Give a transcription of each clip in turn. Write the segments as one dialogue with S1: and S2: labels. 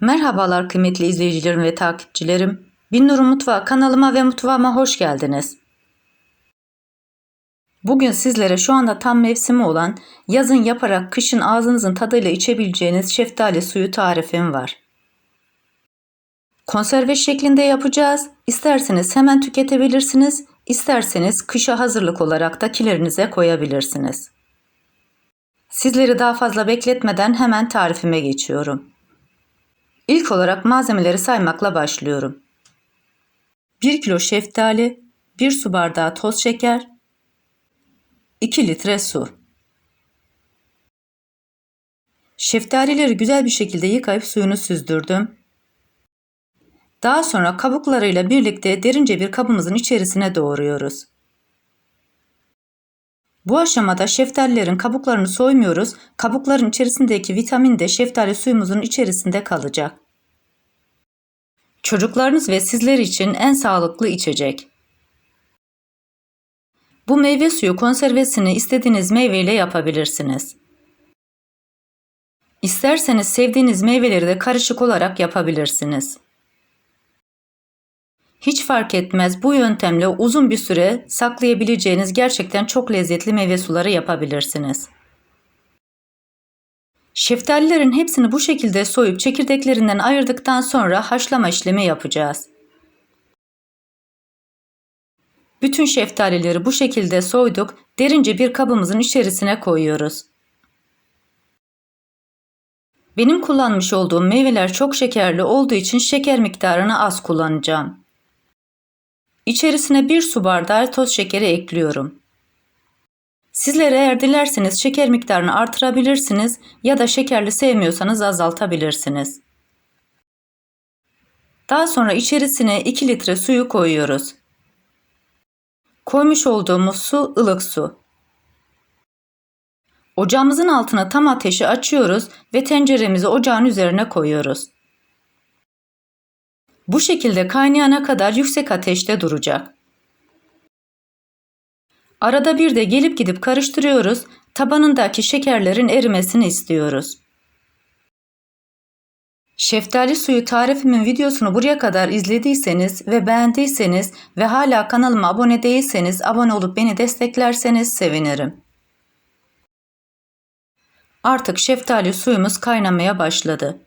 S1: Merhabalar kıymetli izleyicilerim ve takipçilerim. Binnur'un Mutfağı kanalıma ve mutfağıma hoş geldiniz. Bugün sizlere şu anda tam mevsimi olan yazın yaparak kışın ağzınızın tadıyla içebileceğiniz şeftali suyu tarifim var. Konserve şeklinde yapacağız. İsterseniz hemen tüketebilirsiniz, isterseniz kışa hazırlık olarak da kilerinize koyabilirsiniz. Sizleri daha fazla bekletmeden hemen tarifime geçiyorum. İlk olarak malzemeleri saymakla başlıyorum. 1 kilo şeftali, 1 su bardağı toz şeker, 2 litre su. Şeftalileri güzel bir şekilde yıkayıp suyunu süzdürdüm. Daha sonra kabuklarıyla birlikte derince bir kabımızın içerisine doğruyoruz. Bu aşamada şeftalilerin kabuklarını soymuyoruz. Kabukların içerisindeki vitamin de şeftali suyumuzun içerisinde kalacak. Çocuklarınız ve sizler için en sağlıklı içecek. Bu meyve suyu konservesini istediğiniz meyveyle yapabilirsiniz. İsterseniz sevdiğiniz meyveleri de karışık olarak yapabilirsiniz. Hiç fark etmez bu yöntemle uzun bir süre saklayabileceğiniz gerçekten çok lezzetli meyve suları yapabilirsiniz. Şeftalilerin hepsini bu şekilde soyup çekirdeklerinden ayırdıktan sonra haşlama işlemi yapacağız. Bütün şeftalileri bu şekilde soyduk, derince bir kabımızın içerisine koyuyoruz. Benim kullanmış olduğum meyveler çok şekerli olduğu için şeker miktarını az kullanacağım. İçerisine bir su bardağı toz şekeri ekliyorum. Sizler eğer dilerseniz şeker miktarını artırabilirsiniz ya da şekerli sevmiyorsanız azaltabilirsiniz. Daha sonra içerisine 2 litre suyu koyuyoruz. Koymuş olduğumuz su ılık su. Ocağımızın altına tam ateşi açıyoruz ve tenceremizi ocağın üzerine koyuyoruz. Bu şekilde kaynayana kadar yüksek ateşte duracak. Arada bir de gelip gidip karıştırıyoruz. Tabanındaki şekerlerin erimesini istiyoruz. Şeftali suyu tarifimin videosunu buraya kadar izlediyseniz ve beğendiyseniz ve hala kanalıma abone değilseniz abone olup beni desteklerseniz sevinirim. Artık şeftali suyumuz kaynamaya başladı.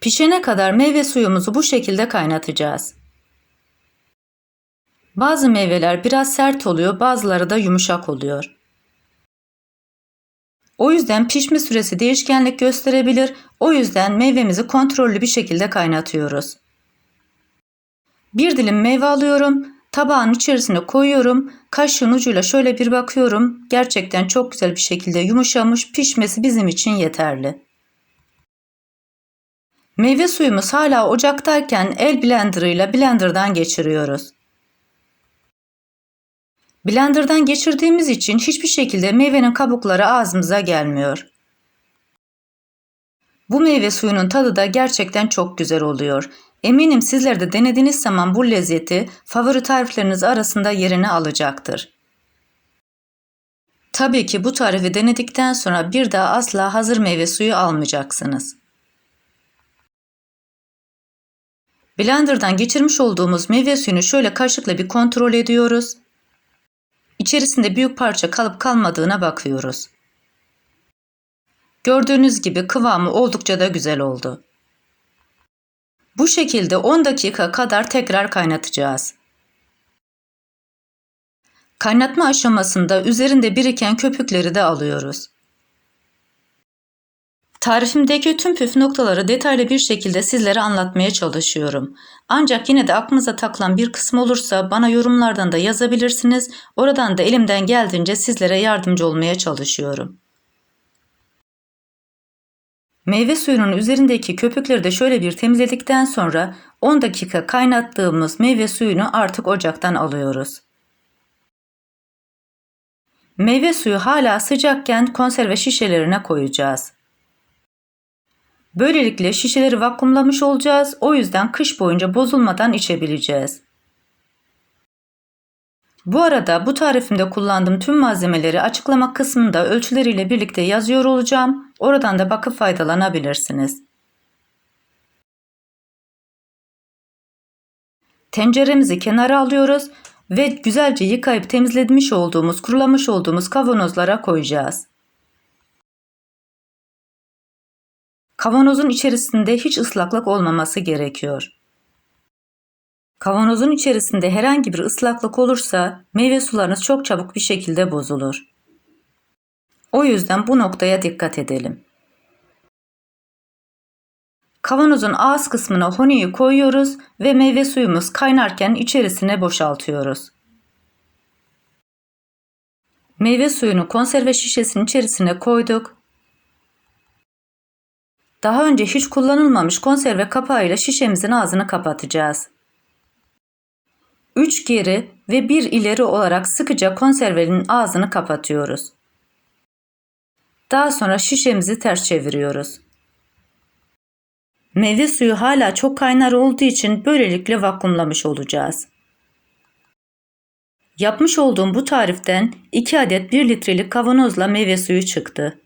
S1: Pişene kadar meyve suyumuzu bu şekilde kaynatacağız. Bazı meyveler biraz sert oluyor, bazıları da yumuşak oluyor. O yüzden pişme süresi değişkenlik gösterebilir. O yüzden meyvemizi kontrollü bir şekilde kaynatıyoruz. Bir dilim meyve alıyorum. Tabağın içerisine koyuyorum. Kaşığın ucuyla şöyle bir bakıyorum. Gerçekten çok güzel bir şekilde yumuşamış. Pişmesi bizim için yeterli. Meyve suyumuz hala ocaktayken el blenderıyla blenderdan geçiriyoruz. Blenderdan geçirdiğimiz için hiçbir şekilde meyvenin kabukları ağzımıza gelmiyor. Bu meyve suyunun tadı da gerçekten çok güzel oluyor. Eminim sizler de denediğiniz zaman bu lezzeti favori tarifleriniz arasında yerini alacaktır. Tabii ki bu tarifi denedikten sonra bir daha asla hazır meyve suyu almayacaksınız. Blender'dan geçirmiş olduğumuz meyve suyunu şöyle kaşıkla bir kontrol ediyoruz. İçerisinde büyük parça kalıp kalmadığına bakıyoruz. Gördüğünüz gibi kıvamı oldukça da güzel oldu. Bu şekilde 10 dakika kadar tekrar kaynatacağız. Kaynatma aşamasında üzerinde biriken köpükleri de alıyoruz. Tarifimdeki tüm püf noktaları detaylı bir şekilde sizlere anlatmaya çalışıyorum. Ancak yine de aklınıza takılan bir kısım olursa bana yorumlardan da yazabilirsiniz. Oradan da elimden geldiğince sizlere yardımcı olmaya çalışıyorum. Meyve suyunun üzerindeki köpükleri de şöyle bir temizledikten sonra 10 dakika kaynattığımız meyve suyunu artık ocaktan alıyoruz. Meyve suyu hala sıcakken konserve şişelerine koyacağız. Böylelikle şişeleri vakumlamış olacağız. O yüzden kış boyunca bozulmadan içebileceğiz. Bu arada bu tarifimde kullandığım tüm malzemeleri açıklama kısmında ölçüleriyle birlikte yazıyor olacağım. Oradan da bakıp faydalanabilirsiniz. Tenceremizi kenara alıyoruz ve güzelce yıkayıp temizlemiş olduğumuz, kurulamış olduğumuz kavanozlara koyacağız. Kavanozun içerisinde hiç ıslaklık olmaması gerekiyor. Kavanozun içerisinde herhangi bir ıslaklık olursa meyve sularınız çok çabuk bir şekilde bozulur. O yüzden bu noktaya dikkat edelim. Kavanozun ağız kısmına honiyi koyuyoruz ve meyve suyumuz kaynarken içerisine boşaltıyoruz. Meyve suyunu konserve şişesinin içerisine koyduk. Daha önce hiç kullanılmamış konserve kapağıyla şişemizin ağzını kapatacağız. 3 geri ve 1 ileri olarak sıkıca konservenin ağzını kapatıyoruz. Daha sonra şişemizi ters çeviriyoruz. Meyve suyu hala çok kaynar olduğu için böylelikle vakumlamış olacağız. Yapmış olduğum bu tariften 2 adet 1 litrelik kavanozla meyve suyu çıktı.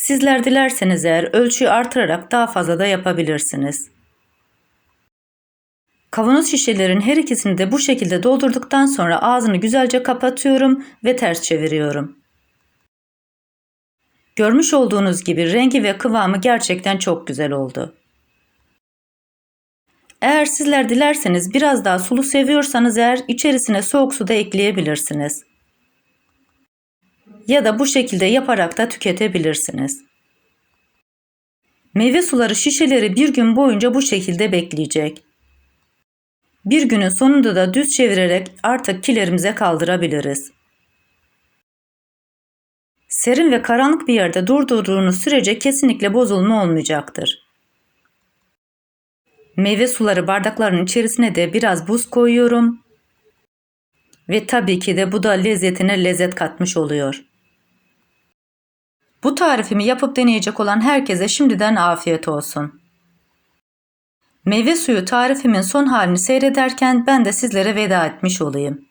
S1: Sizler dilerseniz eğer ölçüyü artırarak daha fazla da yapabilirsiniz. Kavanoz şişelerin her ikisini de bu şekilde doldurduktan sonra ağzını güzelce kapatıyorum ve ters çeviriyorum. Görmüş olduğunuz gibi rengi ve kıvamı gerçekten çok güzel oldu. Eğer sizler dilerseniz biraz daha sulu seviyorsanız eğer içerisine soğuk su da ekleyebilirsiniz. Ya da bu şekilde yaparak da tüketebilirsiniz. Meyve suları şişeleri bir gün boyunca bu şekilde bekleyecek. Bir günün sonunda da düz çevirerek artık kilerimize kaldırabiliriz. Serin ve karanlık bir yerde durdurduğunuz sürece kesinlikle bozulma olmayacaktır. Meyve suları bardakların içerisine de biraz buz koyuyorum. Ve tabii ki de bu da lezzetine lezzet katmış oluyor. Bu tarifimi yapıp deneyecek olan herkese şimdiden afiyet olsun. Meyve suyu tarifimin son halini seyrederken ben de sizlere veda etmiş olayım.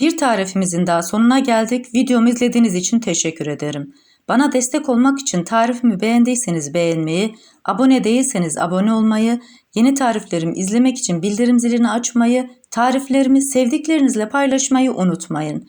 S1: Bir tarifimizin daha sonuna geldik. Videomu izlediğiniz için teşekkür ederim. Bana destek olmak için tarifimi beğendiyseniz beğenmeyi, abone değilseniz abone olmayı, yeni tariflerimi izlemek için bildirim zilini açmayı, tariflerimi sevdiklerinizle paylaşmayı unutmayın.